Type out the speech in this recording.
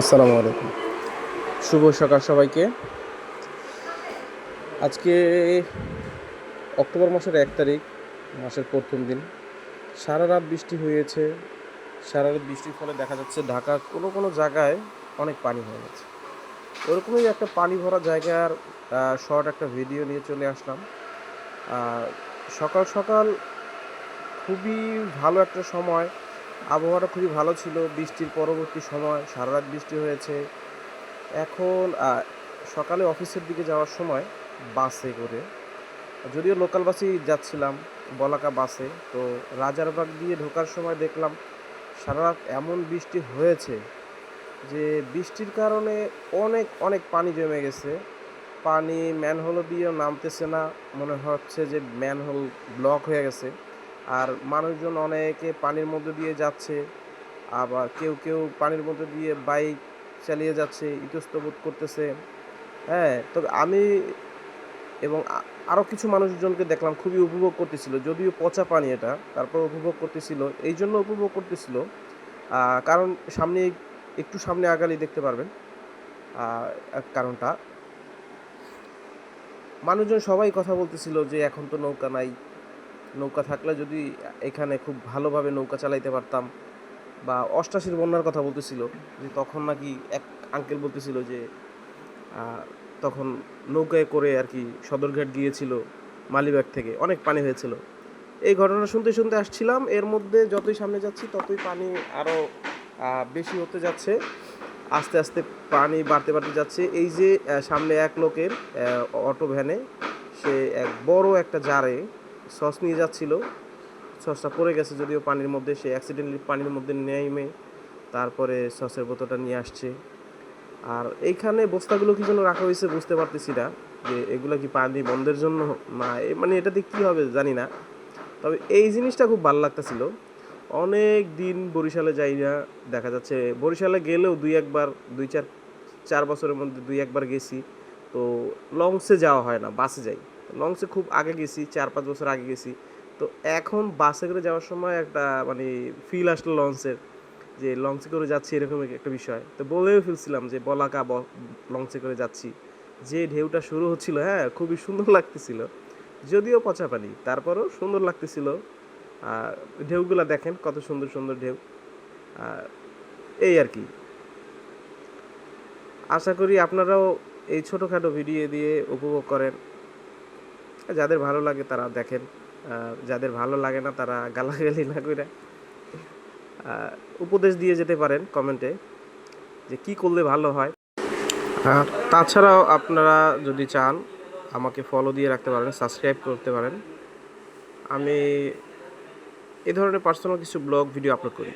আসসালামু আলাইকুম। শুভ সকাল সবাইকে। আজকে অক্টোবর মাসের এক তারিখ, মাসের প্রথম দিন। সারা রাত বৃষ্টি হয়েছে। সারা রাত বৃষ্টির ফলে দেখা যাচ্ছে ঢাকা কোনো কোনো জায়গায় অনেক পানি হয়ে গেছে। ওরকমই একটা পানি ভরা জায়গার শর্ট একটা ভিডিও নিয়ে চলে আসলাম। সকাল সকাল খুবই ভালো একটা সময়। আবহাওয়াটা খুবই ভালো ছিল, বৃষ্টির পরবর্তী সময় সারা রাত বৃষ্টি হয়েছে। এখন সকালে অফিসের দিকে যাওয়ার সময় বাসে করে। যদিও লোকাল বাসেই যাচ্ছিলাম, বলাকা বাসে, তো রাজারবাগ দিয়ে ঢোকার সময় দেখলাম সারা রাত এমন বৃষ্টি হয়েছে যে বৃষ্টির কারণে অনেক অনেক পানি জমে গেছে। পানি ম্যানহোল দিয়েও নামতেছে না, মনে হচ্ছে যে ম্যানহোল ব্লক হয়ে গেছে। আর মানুষজন অনেকে পানির মধ্যে দিয়ে যাচ্ছে, আবার কেউ কেউ পানির মধ্যে দিয়ে বাইক চালিয়ে যাচ্ছে ইতস্তবোধ করতেছে। হ্যাঁ তবে আমি এবং আরও কিছু মানুষজনকে দেখলাম খুবই উপভোগ করতেছিল, যদিও পচা পানি এটা, তারপর উপভোগ করতেছিল এই জন্য উপভোগ করতেছিল। কারণ সামনে একটু সামনে আগালি দেখতে পারবেন কারণটা। মানুষজন সবাই কথা বলতেছিল যে এখন তো নৌকা নাই নৌকা থাকলে যদি এখানে খুব ভালোভাবে নৌকা চালাইতে পারতাম বা অষ্টাশির বন্যার কথা বলতেছিল, যে তখন নাকি এক আঙ্কেল বলতেছিল যে তখন নৌকায় করে আর কি সদরঘাট গিয়েছিল মালিবাগ থেকে, অনেক পানি হয়েছিল। এই ঘটনা শুনতে শুনতে আসছিলাম, এর মধ্যে যতই সামনে যাচ্ছি ততই পানি আরও বেশি হতে যাচ্ছে, আস্তে আস্তে পানি বাড়তে বাড়তে যাচ্ছে। এই যে সামনে এক লোকের অটো ভ্যানে সে এক বড় একটা জারে সস নিয়ে যাচ্ছিল। সসটা পড়ে গেছে যদিও পানির মধ্যে, সে অ্যাক্সিডেন্টলি পানির মধ্যে নেমে তারপরে সসের বোতলটা নিয়ে আসছে। আর এইখানে বস্তাগুলো কি জন্য রাখা হয়েছে বুঝতে পারতেছি না, যে এগুলো কি পানি বন্ধের জন্য না মানে এটাতে কি হবে জানি না। তবে এই জিনিসটা খুব ভালো লাগতেছিল। অনেক দিন বরিশালে যাই না, দেখা যাচ্ছে বরিশালে গেলেও দুই একবার, দুই চার চার বছরের মধ্যে দুই একবার গেছি। তো লংসে যাওয়া হয় না, বাসে যাই। লংসে খুব আগে গেছি, চার পাঁচ বছর আগে গেছি। তো এখন বাসে করে যাওয়ার সময় একটা মানে ফিল আসলো লঞ্চের, যে লঞ্চে করে যাচ্ছি এরকম একটা বিষয়। তো বলেও ফেলছিলাম যে বলাকা লঞ্চে করে যাচ্ছি। যে ঢেউটা শুরু হচ্ছিল হ্যাঁ খুবই সুন্দর লাগতেছিল। যদিও পচা পানি তারপরও সুন্দর লাগতেছিল। আর ঢেউগুলা দেখেন, কত সুন্দর সুন্দর ঢেউ। এই আর কি। আশা করি আপনারাও এই ছোটোখাটো ভিডিও দিয়ে উপভোগ করেন। যাদের ভালো লাগে তারা দেখেন যাদের ভালো লাগে না তারা গালাগালি না করে উপদেশ দিয়ে যেতে পারেন কমেন্টে যে কি করলে ভালো হয়। তাছাড়াও আপনারা যদি চান, আমাকে ফলো দিয়ে রাখতে পারেন সাবস্ক্রাইব করতে পারেন। আমি এই ধরনের পার্সোনাল কিছু ব্লগ ভিডিও আপলোড করি।